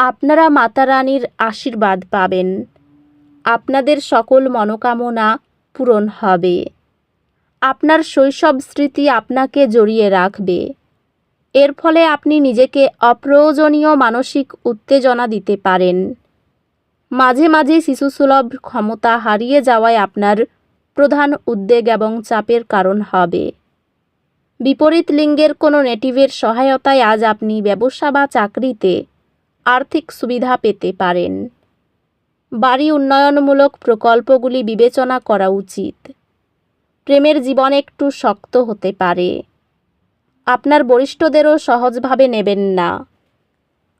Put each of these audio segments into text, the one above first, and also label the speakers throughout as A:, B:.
A: আপনারা মাতা রানীর আশীর্বাদ পাবেন। আপনাদের সকল মনোকামনা পূরণ হবে। আপনার শৈশব স্মৃতি আপনাকে জড়িয়ে রাখবে। এর ফলে আপনি নিজেকে অপ্রয়োজনীয় মানসিক উত্তেজনা দিতে পারেন। মাঝে মাঝে শিশুসুলভ ক্ষমতা হারিয়ে যাওয়ায় আপনার প্রধান উদ্বেগ এবং চাপের কারণ হবে। বিপরীত লিঙ্গের কোনো নেটিভের সহায়তায় আজ আপনি ব্যবসা বা চাকরিতে আর্থিক সুবিধা পেতে পারেন। বাড়ি উন্নয়নমূলক প্রকল্পগুলি বিবেচনা করা উচিত। প্রেমের জীবন একটু শক্ত হতে পারে। আপনার বরিষ্ঠদেরও সহজভাবে নেবেন না।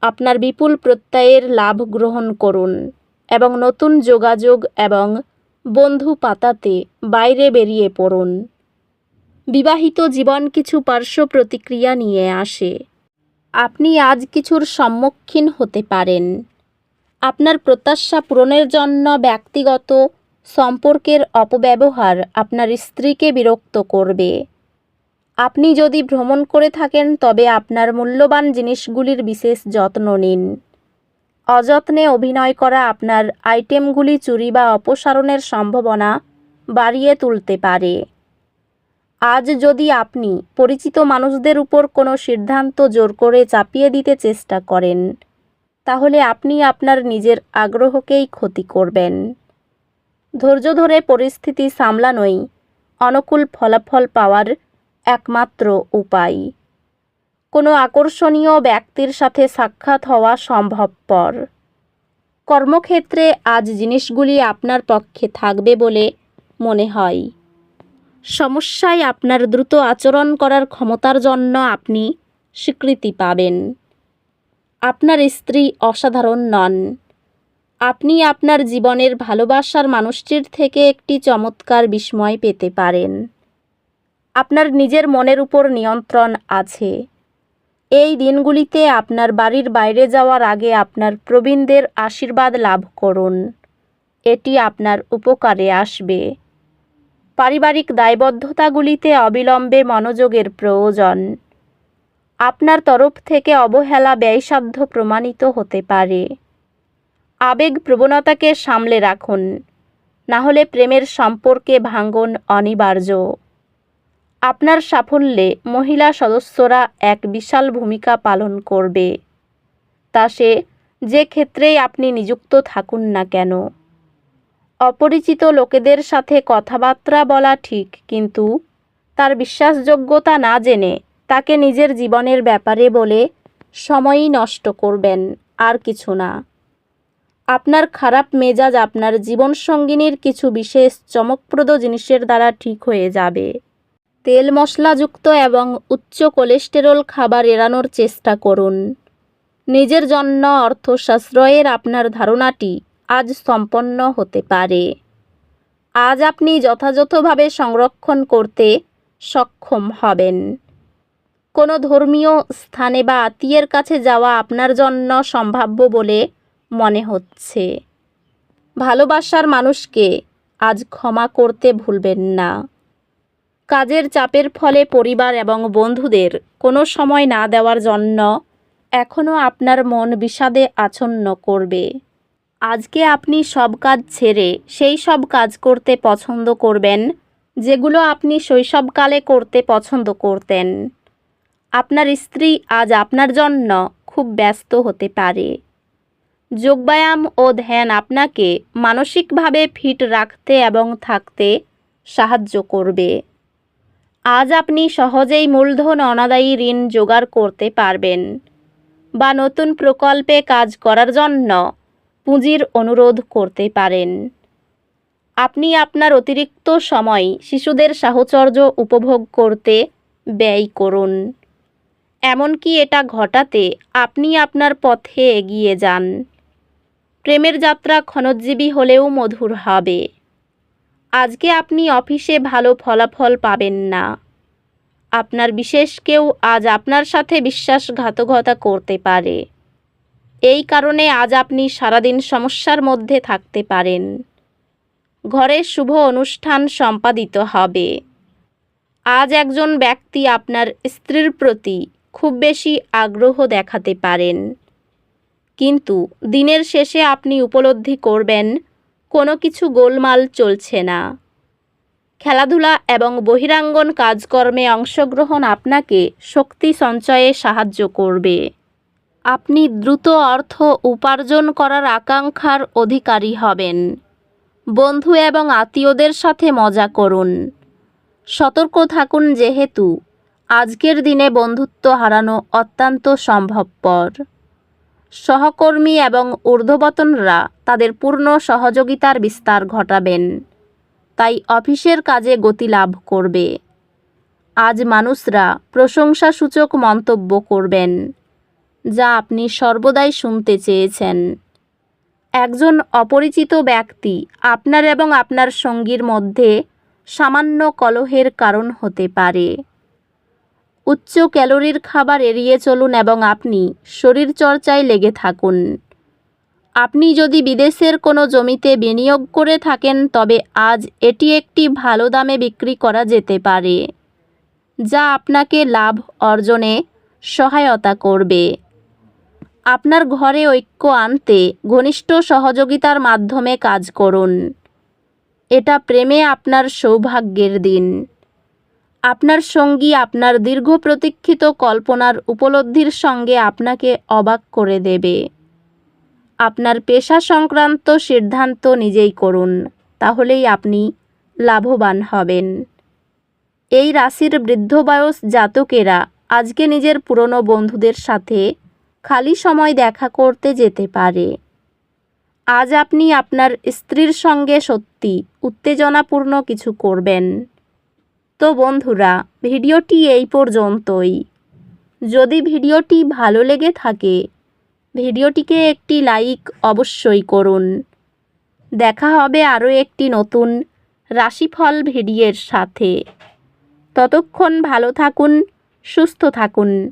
A: আপনার বিপুল প্রত্যয়ের লাভ গ্রহণ করুন এবং নতুন যোগাযোগ এবং বন্ধু পাতাতে বাইরে বেরিয়ে পড়ুন। বিবাহিত জীবন কিছু পার্শ্ব প্রতিক্রিয়া নিয়ে আসে। আপনি আজ কিছুর সম্মুখীন হতে পারেন। আপনার প্রত্যাশা পূরণের জন্য ব্যক্তিগত সম্পর্কের অপব্যবহার আপনার স্ত্রীকে বিরক্ত করবে। আপনি যদি ভ্রমণ করে থাকেন, তবে আপনার মূল্যবান জিনিসগুলির বিশেষ যত্ন নিন। অযত্নে অভিনয় করা আপনার আইটেমগুলি চুরি বা অপসারণের সম্ভাবনা বাড়িয়ে তুলতে পারে। আজ যদি আপনি পরিচিত মানুষদের উপর কোনো সিদ্ধান্ত জোর করে চাপিয়ে দিতে চেষ্টা করেন, তাহলে আপনি আপনার নিজের আগ্রহকেই ক্ষতি করবেন। ধৈর্য ধরে পরিস্থিতি সামলানোই অনুকূল ফলাফল পাওয়ার একমাত্র উপায়। কোনো আকর্ষণীয় ব্যক্তির সাথে সাক্ষাৎ হওয়া সম্ভবপর। কর্মক্ষেত্রে আজ জিনিসগুলি আপনার পক্ষে থাকবে বলে মনে হয়। সমস্যায় আপনার দ্রুত আচরণ করার ক্ষমতার জন্য আপনি স্বীকৃতি পাবেন। আপনার স্ত্রী অসাধারণ নন। আপনি আপনার জীবনের ভালোবাসার মানুষটির থেকে একটি চমৎকার বিস্ময় পেতে পারেন। আপনার নিজের মনের উপর নিয়ন্ত্রণ আছে। এই দিনগুলিতে আপনার বাড়ির বাইরে যাওয়ার আগে আপনার প্রবীণদের আশীর্বাদ লাভ করুন। এটি আপনার উপকারে আসবে। পারিবারিক দায়বদ্ধতাগুলিতে অবিলম্বে মনোযোগের প্রয়োজন। আপনার তরফ থেকে অবহেলা ব্যয়সাধ্য প্রমাণিত হতে পারে। আবেগ প্রবণতাকে সামলে রাখুন। না হলে প্রেমের সম্পর্কে ভাঙ্গন অনিবার্য। আপনার সাফল্যে মহিলা সদস্যরা এক বিশাল ভূমিকা পালন করবে। তা সে যে ক্ষেত্রেই আপনি নিযুক্ত থাকুন না কেন। অপরিচিত লোকেদের সাথে কথাবার্তা বলা ঠিক, কিন্তু তার বিশ্বাসযোগ্যতা না জেনে তাকে নিজের জীবনের ব্যাপারে বলে সময়ই নষ্ট করবেন আর কিছু না। আপনার খারাপ মেজাজ আপনার জীবনসঙ্গিনীর কিছু বিশেষ চমকপ্রদ জিনিসের দ্বারা ঠিক হয়ে যাবে। তেল মশলাযুক্ত এবং উচ্চ কোলেস্টেরল খাবার এড়ানোর চেষ্টা করুন। নিজের জন্য অর্থ সাশ্রয়ের আপনার ধারণাটি আজ সম্পন্ন হতে পারে। আজ আপনি যথাযথভাবে সংরক্ষণ করতে সক্ষম হবেন। কোনো ধর্মীয় স্থানে বা আত্মীয়ের কাছে যাওয়া আপনার জন্য সম্ভাব্য বলে মনে হচ্ছে। ভালোবাসার মানুষকে আজ ক্ষমা করতে ভুলবেন না। কাজের চাপের ফলে পরিবার এবং বন্ধুদের কোনো সময় না দেওয়ার জন্য এখনও আপনার মন বিষাদে আচ্ছন্ন করবে। আজকে আপনি সব কাজ ছেড়ে সেই সব কাজ করতে পছন্দ করবেন, যেগুলো আপনি শৈশবকালে করতে পছন্দ করতেন। আপনার স্ত্রী আজ আপনার জন্য খুব ব্যস্ত হতে পারে। যোগব্যায়াম ও ধ্যান আপনাকে মানসিকভাবে ফিট রাখতে এবং থাকতে সাহায্য করবে। আজ আপনি সহজেই মূলধন অনাদায়ী ঋণ জোগাড় করতে পারবেন বা নতুন প্রকল্পে কাজ করার জন্য পুঁজির অনুরোধ করতে পারেন। আপনি আপনার অতিরিক্ত সময় শিশুদের সাহচর্য উপভোগ করতে ব্যয় করুন। এমনকি এটা ঘটাতে আপনি আপনার পথে এগিয়ে যান। প্রেমের যাত্রা ক্ষণজীবী হলেও মধুর হবে। আজকে আপনি অফিসে ভালো ফলাফল পাবেন না। আপনার বিশেষ কেউ আজ আপনার সাথে বিশ্বাসঘাতকতা করতে পারে। এই কারণে আজ আপনি সারাদিন সমস্যার মধ্যে থাকতে পারেন। ঘরে শুভ অনুষ্ঠান সম্পাদিত হবে। আজ একজন ব্যক্তি আপনার স্ত্রীর প্রতি খুব বেশি আগ্রহ দেখাতে পারেন। কিন্তু দিনের শেষে আপনি উপলব্ধি করবেন, কোনো কিছু গোলমাল চলছে না। খেলাধুলা এবং বহিরাঙ্গন কাজকর্মে অংশগ্রহণ আপনাকে শক্তি সঞ্চয়ে সাহায্য করবে। আপনি দ্রুত অর্থ উপার্জন করার আকাঙ্ক্ষার অধিকারী হবেন। বন্ধু এবং আত্মীয়দের সাথে মজা করুন। সতর্ক থাকুন যেহেতু আজকের দিনে বন্ধুত্ব হারানো অত্যন্ত সম্ভবপর। সহকর্মী এবং ঊর্ধ্ববতনরা তাদের পূর্ণ সহযোগিতার বিস্তার ঘটাবেন। তাই অফিসের কাজে গতি লাভ করবে। আজ মানুষরা প্রশংসাসূচক মন্তব্য করবেন। যা আপনি সর্বদাই শুনতে চেয়েছেন। একজন অপরিচিত ব্যক্তি আপনার এবং আপনার সঙ্গীর মধ্যে সামান্য কলহের কারণ হতে পারে। উচ্চ ক্যালোরির খাবার এড়িয়ে চলুন এবং আপনি শরীরচর্চায় লেগে থাকুন। আপনি যদি বিদেশের কোনো জমিতে বিনিয়োগ করে থাকেন, তবে আজ এটি একটি ভালো দামে বিক্রি করা যেতে পারে, যা আপনাকে লাভ অর্জনে সহায়তা করবে। আপনার ঘরে ঐক্য আনতে ঘনিষ্ঠ সহযোগিতার মাধ্যমে কাজ করুন। এটা প্রেমে আপনার সৌভাগ্যের দিন। আপনার সঙ্গী আপনার দীর্ঘ প্রতীক্ষিত কল্পনার উপলব্ধির সঙ্গে আপনাকে অবাক করে দেবে। আপনার পেশা সংক্রান্ত সিদ্ধান্ত নিজেই করুন, তাহলেই আপনি লাভবান হবেন। এই রাশির বৃদ্ধ বয়স জাতকেরা আজকে নিজের পুরনো বন্ধুদের সাথে খালি সময় দেখা করতে যেতে পারে। আজ আপনি আপনার স্ত্রীর সঙ্গে সত্যি উত্তেজনাপূর্ণ কিছু করবেন। তো বন্ধুরা, ভিডিওটি এই পর্যন্তই। যদি ভিডিওটি ভালো লেগে থাকে, ভিডিওটিকে একটি লাইক অবশ্যই করুন। দেখা হবে আরও একটি নতুন রাশিফল ভিডিওর সাথে। ততক্ষণ ভালো থাকুন, সুস্থ থাকুন।